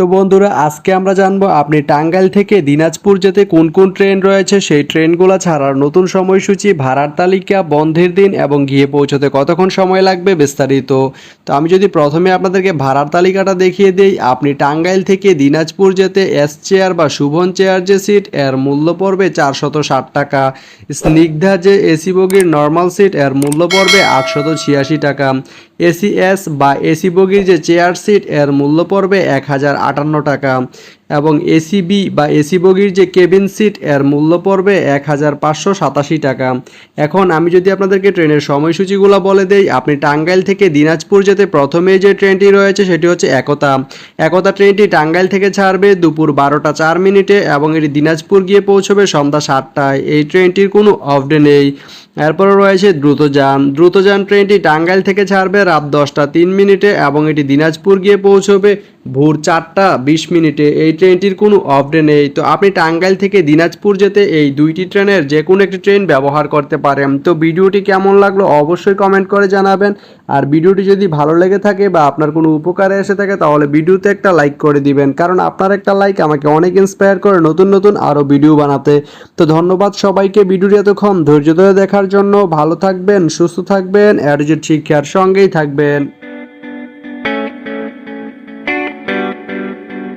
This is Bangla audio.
তো বন্ধুরা, আজকে আমরা জানব আপনি টাঙ্গাইল থেকে দিনাজপুর যেতে কোন কোন ট্রেন রয়েছে? সেই ট্রেনগুলো ছাড়ার নতুন সময়সূচি, ভাড়ার তালিকা, বন্ধের দিন এবং গিয়ে পৌঁছতে কতক্ষণ সময় লাগবে বিস্তারিত। তো আমি যদি প্রথমে আপনাদেরকে ভাড়ার তালিকাটা দেখিয়ে দিই, আপনি টাঙ্গাইল থেকে দিনাজপুর যেতে এস চেয়ার বা শুভন চেয়ার যে সিট, এর মূল্য পড়বে চারশত ষাট টাকা। স্নিগ্ধা যে এসি বগির নর্মাল সিট, এর মূল্য পড়বে আটশত ছিয়াশি টাকা। এসি এস বা এসি বগির যে চেয়ার সিট, এর মূল্য পড়বে এক হাজার আটান্ন টাকা। এবং এসি বি এসি বগির যে কেবিন সিট, এর মূল্য পড়বে এক হাজার পাঁচশো সাতাশি টাকা। এখন আমি যদি আপনাদেরকে ট্রেনের সময়সূচিগুলো বলে দেই, আপনি টাঙ্গাইল থেকে দিনাজপুর যেতে প্রথমে যে ট্রেনটি রয়েছে, সেটি হচ্ছে একতা। একতা ট্রেনটি টাঙ্গাইল থেকে ছাড়বে দুপুর বারোটা চার মিনিটে এবং এটি দিনাজপুর গিয়ে পৌঁছবে সন্ধ্যা সাতটায়। এই ট্রেনটির কোনো অফ ডে নেই। এরপরে রয়েছে দ্রুতযান। দ্রুতযান ট্রেনটি টাঙ্গাইল থেকে ছাড়বে রাত দশটা তিন মিনিটে এবং এটি দিনাজপুর গিয়ে পৌঁছবে ভোর চারটা বিশ মিনিটে। এই ট্রেনটির কোনো অফ ডে নেই। তো আপনি টাঙ্গাইল থেকে দিনাজপুর যেতে এই দুইটি ট্রেনের যে কোনো একটি ট্রেন ব্যবহার করতে পারেন। তো ভিডিওটি কেমন লাগল অবশ্যই কমেন্ট করে জানাবেন। আর ভিডিওটি যদি ভালো লেগে থাকে বা আপনার কোনো উপকারে এসে থাকে, তাহলে ভিডিওতে একটা লাইক করে দিবেন। কারণ আপনার একটা লাইক আমাকে অনেক ইন্সপায়ার করে নতুন নতুন আরও ভিডিও বানাতে। তো ধন্যবাদ সবাইকে ভিডিওটি এতক্ষণ ধৈর্য ধরে দেখার জন্য। ভালো থাকবেন, সুস্থ থাকবেন অ্যাডজেট শিক্ষার সঙ্গেই থাকবেন।